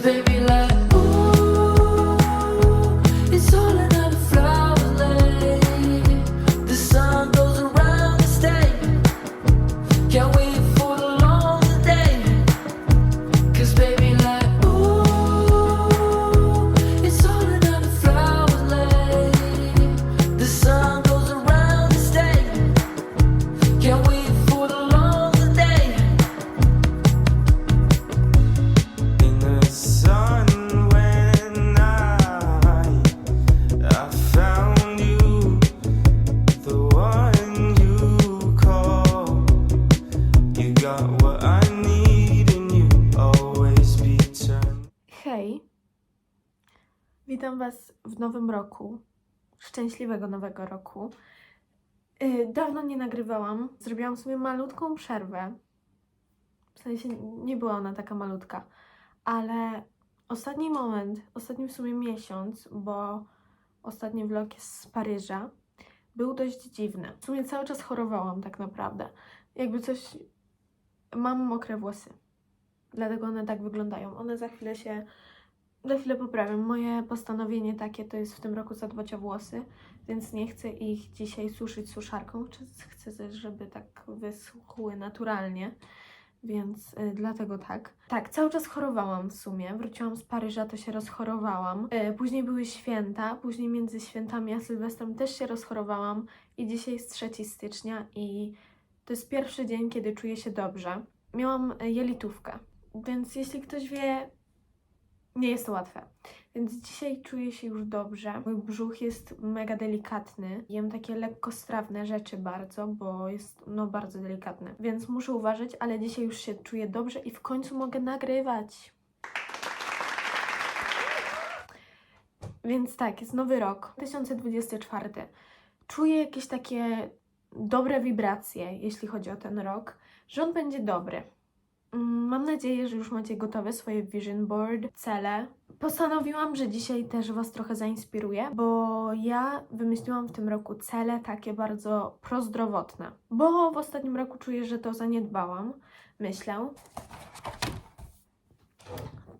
baby, love. Was w nowym roku. Szczęśliwego nowego roku. Yy, dawno nie nagrywałam. Zrobiłam sobie malutką przerwę. W sensie nie była ona taka malutka, ale ostatni moment, ostatni w sumie miesiąc, bo ostatni vlog jest z Paryża, był dość dziwny. W sumie cały czas chorowałam tak naprawdę. Jakby coś. Mam mokre włosy. Dlatego one tak wyglądają. One za chwilę się za chwilę poprawiam. Moje postanowienie takie to jest w tym roku zadbać o włosy, więc nie chcę ich dzisiaj suszyć suszarką. Chcę żeby tak wyschły naturalnie. Więc y, dlatego tak. Tak, cały czas chorowałam w sumie. Wróciłam z Paryża, to się rozchorowałam. Y, później były święta, później między świętami a Sylwestrem też się rozchorowałam. I dzisiaj jest 3 stycznia i to jest pierwszy dzień, kiedy czuję się dobrze. Miałam y, jelitówkę, więc jeśli ktoś wie, nie jest to łatwe. Więc dzisiaj czuję się już dobrze. Mój brzuch jest mega delikatny. Jem takie lekkostrawne rzeczy bardzo, bo jest no bardzo delikatny. Więc muszę uważać, ale dzisiaj już się czuję dobrze i w końcu mogę nagrywać. Więc tak, jest nowy rok, 2024. Czuję jakieś takie dobre wibracje, jeśli chodzi o ten rok, że on będzie dobry. Mm, Mam nadzieję, że już macie gotowe swoje vision board, cele. Postanowiłam, że dzisiaj też Was trochę zainspiruję, bo ja wymyśliłam w tym roku cele takie bardzo prozdrowotne. Bo w ostatnim roku czuję, że to zaniedbałam, myślę.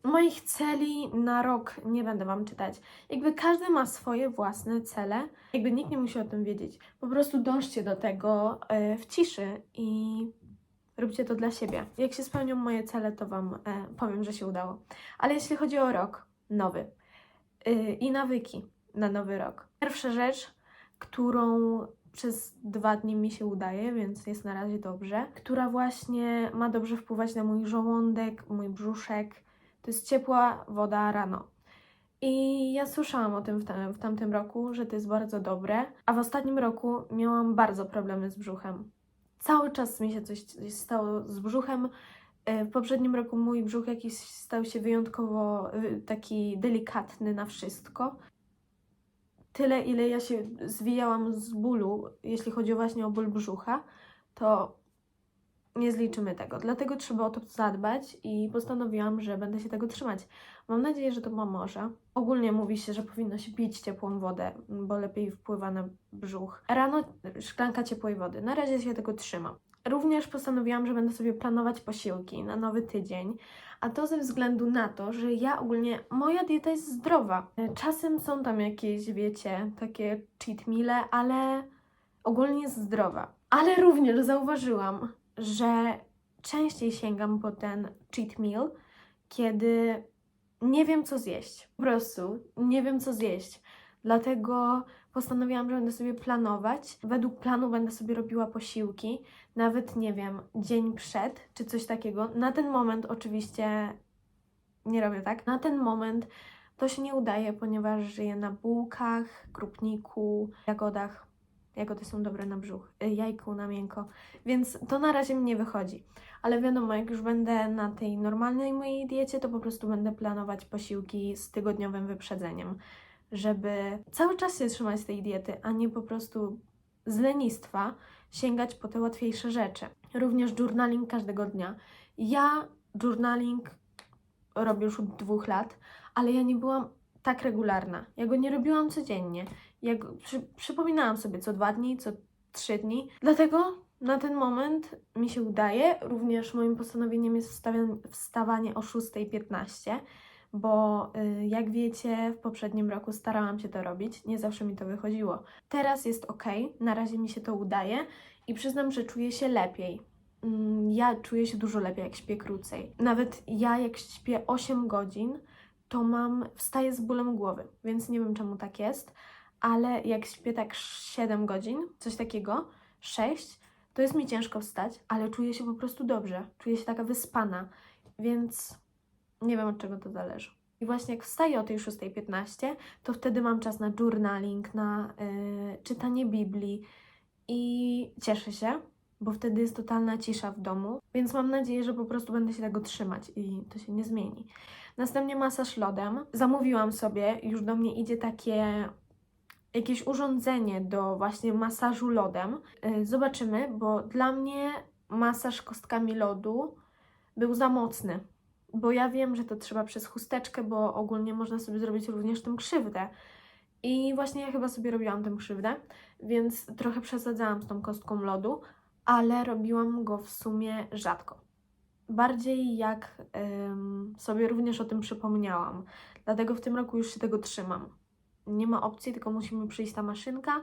Moich celi na rok nie będę Wam czytać. Jakby każdy ma swoje własne cele, jakby nikt nie musi o tym wiedzieć. Po prostu dążcie do tego e, w ciszy i Róbcie to dla siebie. Jak się spełnią moje cele, to Wam e, powiem, że się udało. Ale jeśli chodzi o rok nowy yy, i nawyki na nowy rok. Pierwsza rzecz, którą przez dwa dni mi się udaje, więc jest na razie dobrze, która właśnie ma dobrze wpływać na mój żołądek, mój brzuszek, to jest ciepła woda rano. I ja słyszałam o tym w, tam, w tamtym roku, że to jest bardzo dobre, a w ostatnim roku miałam bardzo problemy z brzuchem cały czas mi się coś, stało z brzuchem. E, W poprzednim roku mój brzuch jakiś stał się wyjątkowo y, taki delikatny na wszystko. Tyle, ile ja się zwijałam z bólu, jeśli chodzi właśnie o ból brzucha, to nie zliczymy tego. Dlatego trzeba o to zadbać i postanowiłam, że będę się tego trzymać. Mam nadzieję, że to pomoże. Ogólnie mówi się, że powinno się pić ciepłą wodę, bo lepiej wpływa na brzuch. Rano szklanka ciepłej wody. Na razie się tego trzymam. Również postanowiłam, że będę sobie planować posiłki na nowy tydzień, a to ze względu na to, że ja ogólnie, moja dieta jest zdrowa. Czasem są tam jakieś, wiecie, takie cheat meale, ale ogólnie jest zdrowa. Ale również zauważyłam, że częściej sięgam po ten cheat meal, kiedy nie wiem co zjeść. Po prostu nie wiem co zjeść. Dlatego postanowiłam, że będę sobie planować. Według planu będę sobie robiła posiłki, nawet nie wiem, dzień przed czy coś takiego. Na ten moment oczywiście nie robię tak. Na ten moment to się nie udaje, ponieważ żyję na bułkach, krupniku, jagodach. Jagody są dobre na brzuch, y, jajku na miękko, więc to na razie mi nie wychodzi. Ale wiadomo, jak już będę na tej normalnej mojej diecie, to po prostu będę planować posiłki z tygodniowym wyprzedzeniem, żeby cały czas się trzymać tej diety, a nie po prostu z lenistwa sięgać po te łatwiejsze rzeczy. Również journaling każdego dnia. Ja journaling robię już od dwóch lat, ale ja nie byłam tak regularna. Ja go nie robiłam codziennie. Ja go, przy, przypominałam sobie co dwa dni, co trzy dni. Dlatego na ten moment mi się udaje. Również moim postanowieniem jest wstawanie o 6.15, bo y, jak wiecie, w poprzednim roku starałam się to robić, nie zawsze mi to wychodziło. Teraz jest ok, na razie mi się to udaje i przyznam, że czuję się lepiej. Mm, Ja czuję się dużo lepiej, jak śpię krócej. Nawet ja, jak śpię 8 godzin, to mam, wstaję z bólem głowy, więc nie wiem czemu tak jest, ale jak śpię tak 7 godzin, coś takiego, 6, to jest mi ciężko wstać, ale czuję się po prostu dobrze, czuję się taka wyspana, więc nie wiem od czego to zależy. I właśnie jak wstaję o tej 6.15, to wtedy mam czas na journaling, na y, czytanie Biblii i cieszę się, bo wtedy jest totalna cisza w domu, więc mam nadzieję, że po prostu będę się tego trzymać i to się nie zmieni. Następnie masaż lodem. Zamówiłam sobie, już do mnie idzie takie jakieś urządzenie do właśnie masażu lodem. Y, Zobaczymy, bo dla mnie masaż kostkami lodu był za mocny. Bo ja wiem, że to trzeba przez chusteczkę, bo ogólnie można sobie zrobić również tym krzywdę. I właśnie ja chyba sobie robiłam tym krzywdę, więc trochę przesadzałam z tą kostką lodu, ale robiłam go w sumie rzadko. Bardziej jak ym, sobie również o tym przypomniałam. Dlatego w tym roku już się tego trzymam. Nie ma opcji, tylko musimy przyjść ta maszynka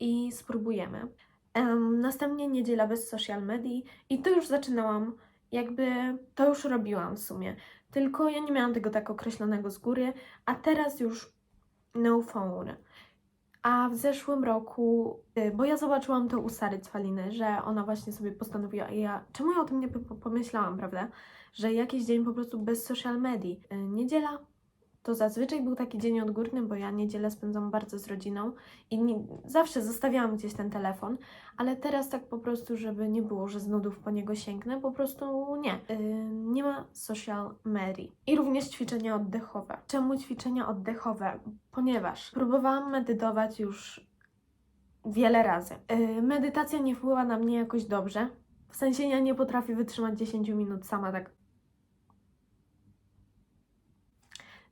i spróbujemy. Em, następnie niedziela bez social media i to już zaczynałam, jakby to już robiłam w sumie. Tylko ja nie miałam tego tak określonego z góry, a teraz już no phone. A w zeszłym roku, y, bo ja zobaczyłam to u Sary Cwaliny, że ona właśnie sobie postanowiła, i ja, czemu ja o tym nie po- pomyślałam, prawda? Że jakiś dzień po prostu bez social media. Y, Niedziela to zazwyczaj był taki dzień odgórny, bo ja niedzielę spędzam bardzo z rodziną i nie, zawsze zostawiałam gdzieś ten telefon, ale teraz tak po prostu, żeby nie było, że z nudów po niego sięgnę, po prostu nie. Yy, nie ma social media. I również ćwiczenia oddechowe. Czemu ćwiczenia oddechowe? Ponieważ próbowałam medytować już wiele razy. Yy, medytacja nie wpływa na mnie jakoś dobrze. W sensie ja nie potrafię wytrzymać 10 minut sama tak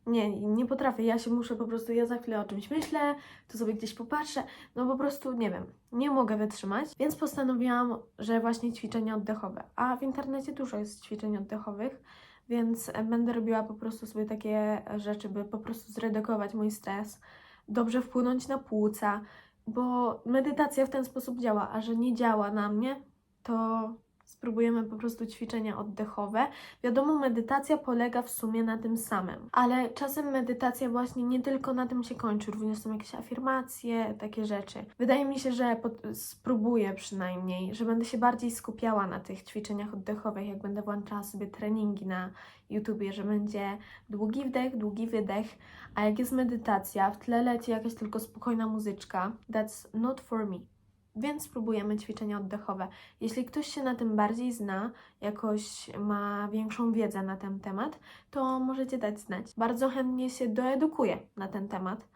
Nie, nie potrafię. Ja się muszę po prostu, ja za chwilę o czymś myślę, to sobie gdzieś popatrzę. No po prostu nie wiem, nie mogę wytrzymać, więc postanowiłam, że właśnie ćwiczenia oddechowe. A w internecie dużo jest ćwiczeń oddechowych, więc będę robiła po prostu sobie takie rzeczy, by po prostu zredukować mój stres, dobrze wpłynąć na płuca, bo medytacja w ten sposób działa, a że nie działa na mnie, to spróbujemy po prostu ćwiczenia oddechowe. Wiadomo, medytacja polega w sumie na tym samym, ale czasem medytacja właśnie nie tylko na tym się kończy, również są jakieś afirmacje, takie rzeczy. Wydaje mi się, że spróbuję przynajmniej, że będę się bardziej skupiała na tych ćwiczeniach oddechowych, jak będę włączała sobie treningi na YouTubie, że będzie długi wdech, długi wydech, a jak jest medytacja, w tle leci jakaś tylko spokojna muzyczka, that's not for me. Więc spróbujemy ćwiczenia oddechowe. Jeśli ktoś się na tym bardziej zna, jakoś ma większą wiedzę na ten temat, to możecie dać znać. Bardzo chętnie się doedukuję na ten temat.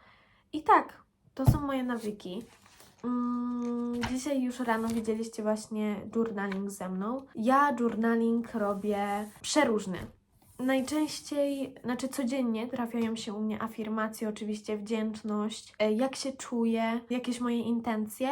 I tak, to są moje nawyki. Mm, dzisiaj już rano widzieliście właśnie journaling ze mną. Ja journaling robię przeróżny. Najczęściej, znaczy codziennie trafiają się u mnie afirmacje, oczywiście wdzięczność, e, jak się czuję, jakieś moje intencje,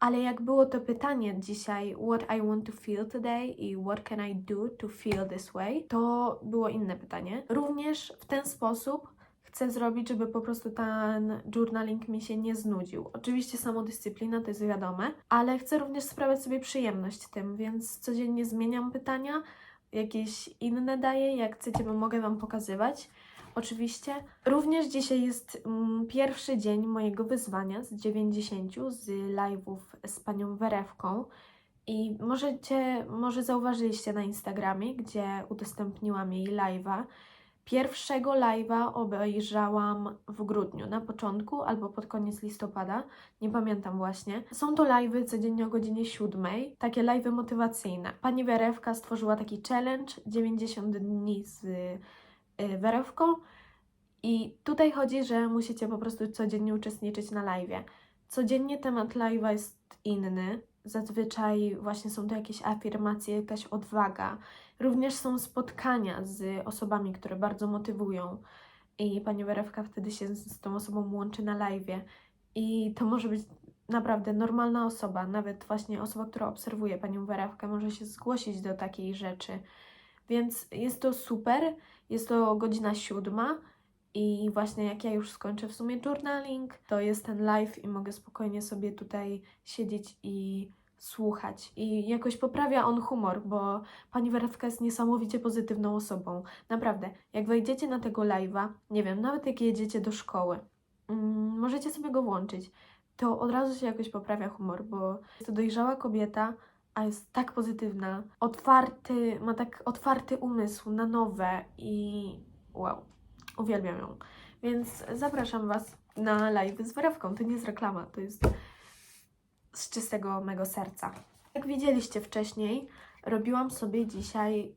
ale jak było to pytanie dzisiaj, what I want to feel today i what can I do to feel this way, to było inne pytanie. Również w ten sposób chcę zrobić, żeby po prostu ten journaling mi się nie znudził. Oczywiście samodyscyplina to jest wiadome, ale chcę również sprawiać sobie przyjemność tym, więc codziennie zmieniam pytania, jakieś inne daję, jak chcecie, bo mogę Wam pokazywać. Oczywiście. Również dzisiaj jest mm, pierwszy dzień mojego wyzwania z 90 z live'ów z panią Werewką. I możecie, może zauważyliście na Instagramie, gdzie udostępniłam jej live'a. Pierwszego live'a obejrzałam w grudniu, na początku albo pod koniec listopada, nie pamiętam właśnie. Są to live'y codziennie o godzinie 7, takie live'y motywacyjne. Pani Werewka stworzyła taki challenge 90 dni z Werewką i tutaj chodzi, że musicie po prostu codziennie uczestniczyć na live'ie. Codziennie temat live'a jest inny. Zazwyczaj właśnie są to jakieś afirmacje, jakaś odwaga. Również są spotkania z osobami, które bardzo motywują. I pani Werewka wtedy się z, z tą osobą łączy na live'ie. I to może być naprawdę normalna osoba, nawet właśnie osoba, która obserwuje panią Werewkę, może się zgłosić do takiej rzeczy. Więc jest to super. Jest to godzina siódma. I właśnie jak ja już skończę w sumie journaling, to jest ten live i mogę spokojnie sobie tutaj siedzieć i słuchać. I jakoś poprawia on humor, bo pani Werewka jest niesamowicie pozytywną osobą. Naprawdę, jak wejdziecie na tego live'a, nie wiem, nawet jak jedziecie do szkoły, mm, możecie sobie go włączyć, to od razu się jakoś poprawia humor, bo jest to dojrzała kobieta, a jest tak pozytywna, otwarty, ma tak otwarty umysł na nowe i wow, uwielbiam ją. Więc zapraszam Was na live z Werewką. To nie jest reklama, to jest z czystego mego serca. Jak widzieliście wcześniej, robiłam sobie dzisiaj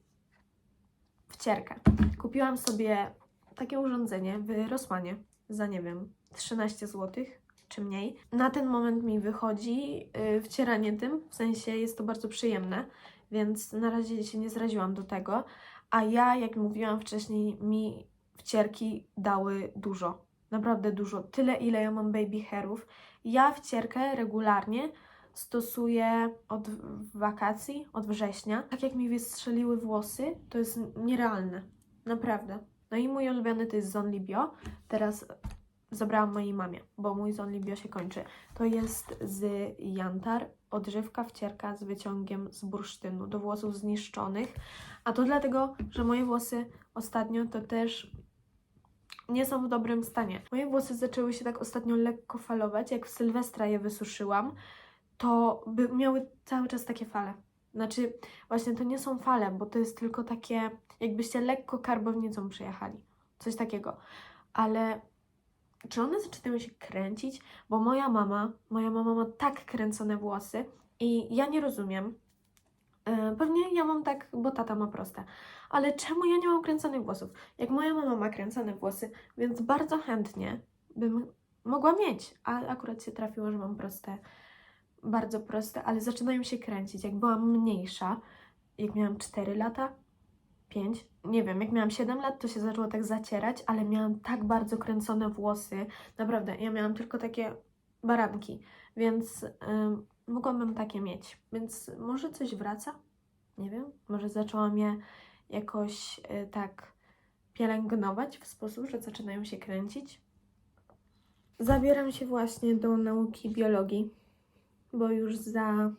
wcierkę. Kupiłam sobie takie urządzenie w Rosmanie za nie wiem 13 zł czy mniej. Na ten moment mi wychodzi yy, wcieranie tym, w sensie jest to bardzo przyjemne, więc na razie się nie zraziłam do tego. A ja, jak mówiłam wcześniej, mi wcierki dały dużo. Naprawdę dużo. Tyle, ile ja mam baby hairów. Ja wcierkę regularnie stosuję od wakacji, od września. Tak jak mi wystrzeliły włosy, to jest nierealne. Naprawdę. No i mój ulubiony to jest Zonly Bio. Teraz zabrałam mojej mamie, bo mój Zonly Bio się kończy. To jest z Jantar, odżywka wcierka z wyciągiem z bursztynu do włosów zniszczonych. A to dlatego, że moje włosy ostatnio to też nie są w dobrym stanie. Moje włosy zaczęły się tak ostatnio lekko falować, jak w Sylwestra je wysuszyłam, to by miały cały czas takie fale. Znaczy, właśnie to nie są fale, bo to jest tylko takie, jakbyście lekko karbownicą przejechali. Coś takiego. Ale czy one zaczynają się kręcić? Bo moja mama, moja mama ma tak kręcone włosy i ja nie rozumiem. E, Pewnie ja mam tak, bo tata ma proste. Ale czemu ja nie mam kręconych włosów? Jak moja mama ma kręcone włosy, więc bardzo chętnie bym mogła mieć, a akurat się trafiło, że mam proste, bardzo proste, ale zaczynają się kręcić. Jak byłam mniejsza, jak miałam 4 lata, 5, nie wiem, jak miałam 7 lat, to się zaczęło tak zacierać, ale miałam tak bardzo kręcone włosy. Naprawdę, ja miałam tylko takie baranki, więc ym, mogłabym takie mieć. Więc może coś wraca? Nie wiem, może zaczęłam je jakoś y, tak pielęgnować w sposób, że zaczynają się kręcić. Zabieram się właśnie do nauki biologii, bo już za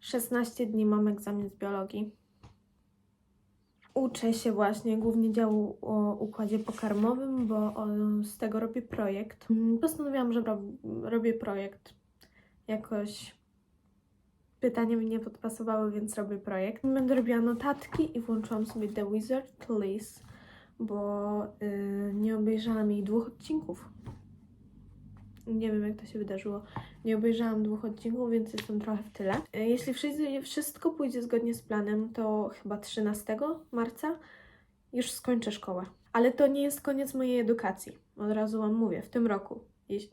16 dni mam egzamin z biologii. Uczę się właśnie głównie działu o układzie pokarmowym, bo z tego robię projekt. Mm, Postanowiłam, że rob, robię projekt. Jakoś pytania mi nie podpasowały, więc robię projekt. Będę robiła notatki i włączyłam sobie The Wizard List, bo y, nie obejrzałam jej dwóch odcinków. Nie wiem, jak to się wydarzyło. Nie obejrzałam dwóch odcinków, więc jestem trochę w tyle. Y, Jeśli wszystko, pójdzie zgodnie z planem, to chyba 13 marca już skończę szkołę. Ale to nie jest koniec mojej edukacji. Od razu Wam mówię, w tym roku,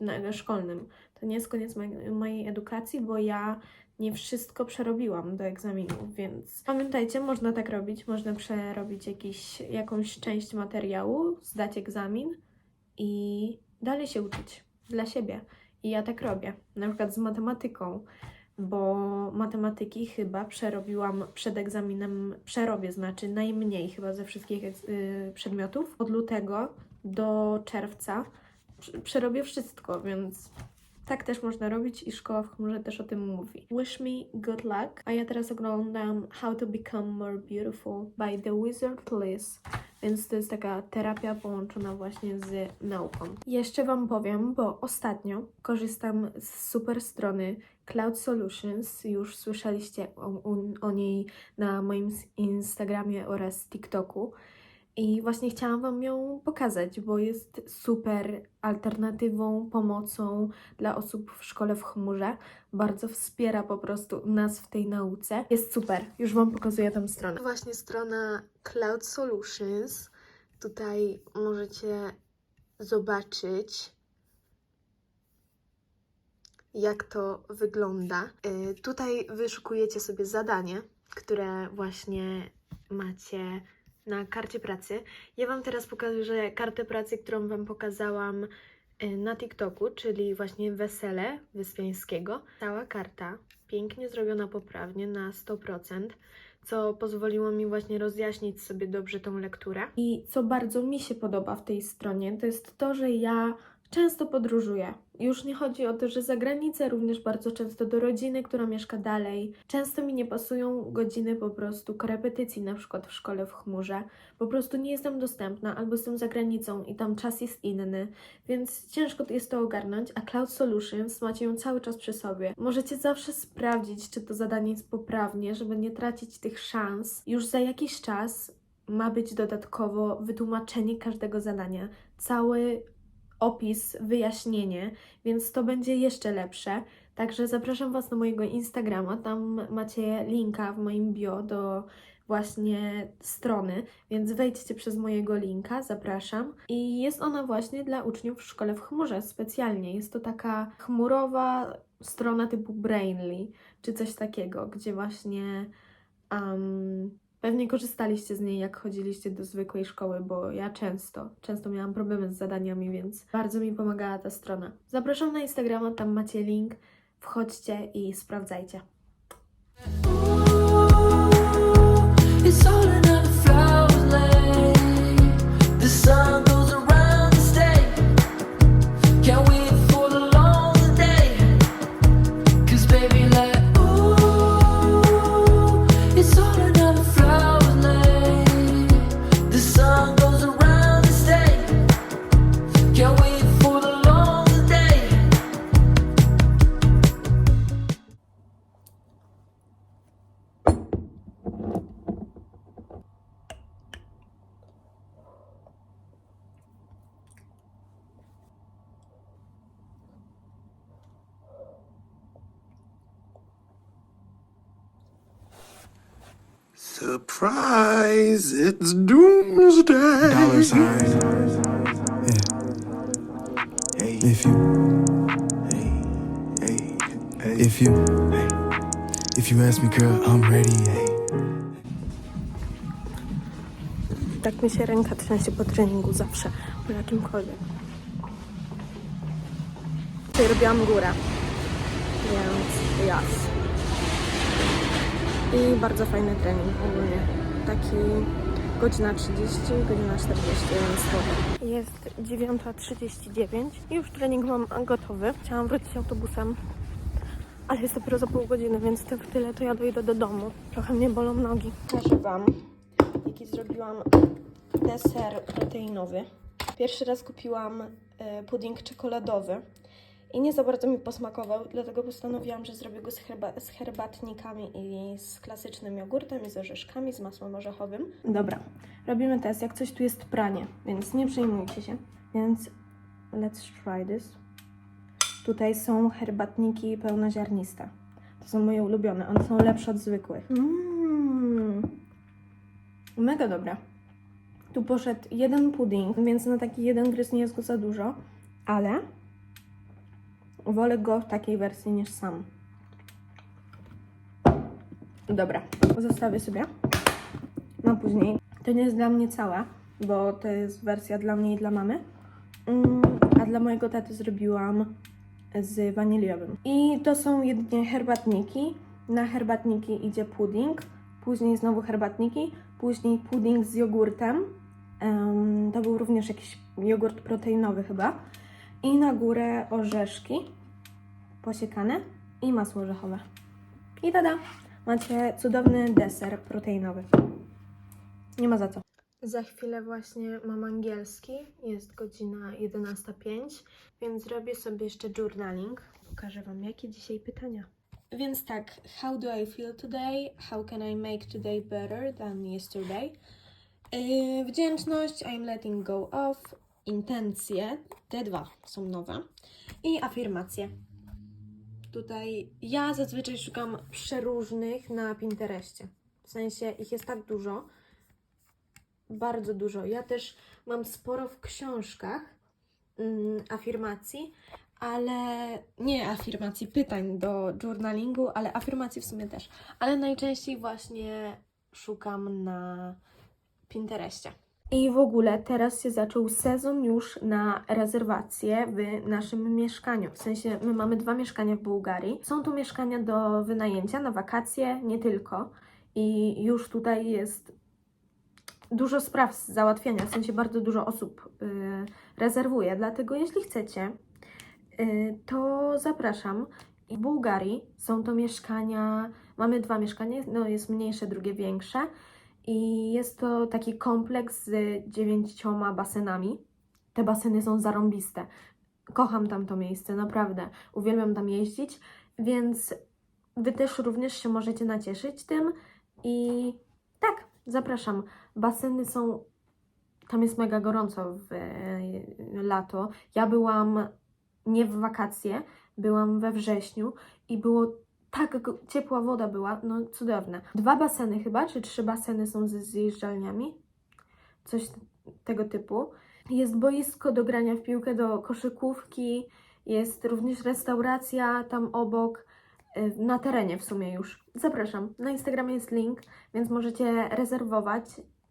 na szkolnym. To nie jest koniec mojej, edukacji, bo ja nie wszystko przerobiłam do egzaminów, więc pamiętajcie, można tak robić, można przerobić jakiś, jakąś część materiału, zdać egzamin i dalej się uczyć dla siebie. I ja tak robię, na przykład z matematyką, bo matematyki chyba przerobiłam przed egzaminem, przerobię, znaczy najmniej chyba ze wszystkich y, przedmiotów. Od lutego do czerwca prze- przerobię wszystko, więc tak też można robić i szkoła w chmurze też o tym mówi. Wish me good luck. A ja teraz oglądam How to Become More Beautiful by The Wizard Liz. Więc to jest taka terapia połączona właśnie z nauką. Jeszcze Wam powiem, bo ostatnio korzystam z super strony Cloud Solutions. Już słyszeliście o, o, o niej na moim Instagramie oraz TikToku. I właśnie chciałam Wam ją pokazać, bo jest super alternatywą, pomocą dla osób w szkole w chmurze. Bardzo wspiera po prostu nas w tej nauce. Jest super, już Wam pokazuję tę stronę. Właśnie strona Cloud Solutions. Tutaj możecie zobaczyć, jak to wygląda. Y, Tutaj wyszukujecie sobie zadanie, które właśnie macie na karcie pracy. Ja Wam teraz pokażę kartę pracy, którą Wam pokazałam y, na TikToku, czyli właśnie Wesele Wyspiańskiego. Cała karta, pięknie zrobiona poprawnie na 100%, co pozwoliło mi właśnie rozjaśnić sobie dobrze tą lekturę. I co bardzo mi się podoba w tej stronie, to jest to, że ja często podróżuję. Już nie chodzi o to, że za granicę, również bardzo często do rodziny, która mieszka dalej. Często mi nie pasują godziny po prostu korepetycji, na przykład w szkole w chmurze. Po prostu nie jestem dostępna albo jestem za granicą i tam czas jest inny, więc ciężko jest to ogarnąć, a Cloud Solutions macie ją cały czas przy sobie. Możecie zawsze sprawdzić, czy to zadanie jest poprawnie, żeby nie tracić tych szans. Już za jakiś czas ma być dodatkowo wytłumaczenie każdego zadania, cały opis, wyjaśnienie, więc to będzie jeszcze lepsze. Także zapraszam Was na mojego Instagrama, tam macie linka w moim bio do właśnie strony, więc wejdźcie przez mojego linka, zapraszam. I jest ona właśnie dla uczniów w szkole w chmurze specjalnie. Jest to taka chmurowa strona typu Brainly, czy coś takiego, gdzie właśnie um, pewnie korzystaliście z niej, jak chodziliście do zwykłej szkoły, bo ja często, często miałam problemy z zadaniami, więc bardzo mi pomagała ta strona. Zapraszam na Instagrama, tam macie link, wchodźcie i sprawdzajcie. Surprise! It's doomsday. dollar sign. Yeah. Hey, If you, hey, hey, hey. if you, if you ask me, girl, I'm ready. Tak mi się ręka trzęsie po treningu zawsze, po jakimkolwiek. Tutaj robiłam górę, więc jas. I bardzo fajny trening ogólnie. Taki godzina 30, godzina 40, więc spoko. Jest 9.39 i już trening mam gotowy. Chciałam wrócić autobusem, ale jest dopiero za pół godziny, więc w tyle to ja dojdę do domu. Trochę mnie bolą nogi. Pokażę Wam, jaki zrobiłam deser proteinowy. Pierwszy raz kupiłam e, pudding czekoladowy i nie za bardzo mi posmakował, dlatego postanowiłam, że zrobię go z, herba- z herbatnikami i z klasycznym jogurtem i z orzeszkami, z masłem orzechowym. Dobra, robimy test. Jak coś tu jest pranie, więc nie przejmujcie się. Więc let's try this. Tutaj są herbatniki pełnoziarniste. To są moje ulubione. One są lepsze od zwykłych. Mmm. Mega dobre. Tu poszedł jeden pudding, więc na taki jeden gryz nie jest go za dużo, ale wolę go w takiej wersji niż sam. Dobra, zostawię sobie na później. To nie jest dla mnie cała, bo to jest wersja dla mnie i dla mamy. Mm, a dla mojego taty zrobiłam z waniliowym. I to są jedynie herbatniki. Na herbatniki idzie pudding, później znowu herbatniki, później pudding z jogurtem. Em, to był również jakiś jogurt proteinowy chyba. I na górę orzeszki posiekane i masło orzechowe. I tada! Macie cudowny deser proteinowy. Nie ma za co. Za chwilę właśnie mam angielski. Jest godzina 11.05, więc zrobię sobie jeszcze journaling. Pokażę Wam, jakie dzisiaj pytania. Więc tak, how do I feel today? How can I make today better than yesterday? Yy, wdzięczność, I'm letting go of. Intencje, te dwa są nowe. I afirmacje. Tutaj ja zazwyczaj szukam przeróżnych na Pinterestie. W sensie ich jest tak dużo, bardzo dużo. Ja też mam sporo w książkach mm, afirmacji, ale nie afirmacji, pytań do journalingu, ale afirmacji w sumie też. Ale najczęściej właśnie szukam na Pinterestie. I w ogóle teraz się zaczął sezon już na rezerwacje w naszym mieszkaniu. W sensie my mamy dwa mieszkania w Bułgarii. Są to mieszkania do wynajęcia na wakacje, nie tylko. I już tutaj jest dużo spraw z załatwiania, w sensie bardzo dużo osób y, rezerwuje. Dlatego jeśli chcecie, y, to zapraszam. W Bułgarii są to mieszkania, mamy dwa mieszkania, no jest mniejsze, drugie większe. I jest to taki kompleks z dziewięcioma basenami. Te baseny są zarąbiste. Kocham tam to miejsce, naprawdę. Uwielbiam tam jeździć, więc Wy też również się możecie nacieszyć tym. I tak, zapraszam. Baseny są. Tam jest mega gorąco w e, lato. Ja byłam nie w wakacje, byłam we wrześniu i było tak ciepła woda była, no cudowne. Dwa baseny chyba, czy trzy baseny są ze zjeżdżalniami? Coś tego typu. Jest boisko do grania w piłkę, do koszykówki, jest również restauracja tam obok, y, na terenie w sumie już. Zapraszam. Na Instagramie jest link, więc możecie rezerwować.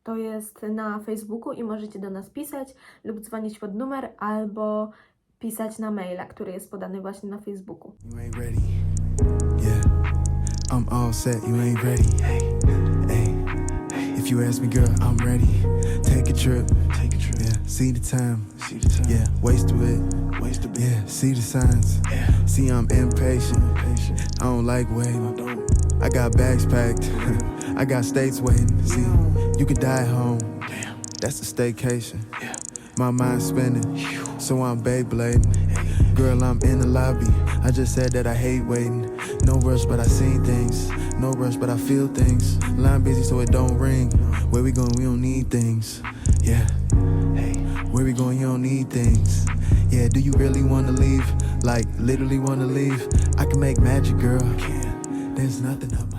To jest na Facebooku i możecie do nas pisać lub dzwonić pod numer albo pisać na maila, który jest podany właśnie na Facebooku. I'm all set. You ain't ready. Hey, hey. If you ask me, girl, I'm ready. Take a trip. Take a trip. Yeah, see the time. See the time. Yeah, waste to it. Waste a bit. Yeah, see the signs. Yeah. See, I'm impatient. Patient. I don't like waiting. Don't. I got bags packed. I got states waiting. See, you could die at home. Damn. That's a staycation. Yeah. My mind's spinning, so I'm Beyblading. Girl, I'm in the lobby. I just said that I hate waiting. No rush, but I seen things. No rush, but I feel things. Line busy, so it don't ring. Where we going? We don't need things. Yeah. Hey. Where we going? You don't need things. Yeah. Do you really wanna leave? Like literally wanna leave? I can make magic, girl. Can. There's nothing up.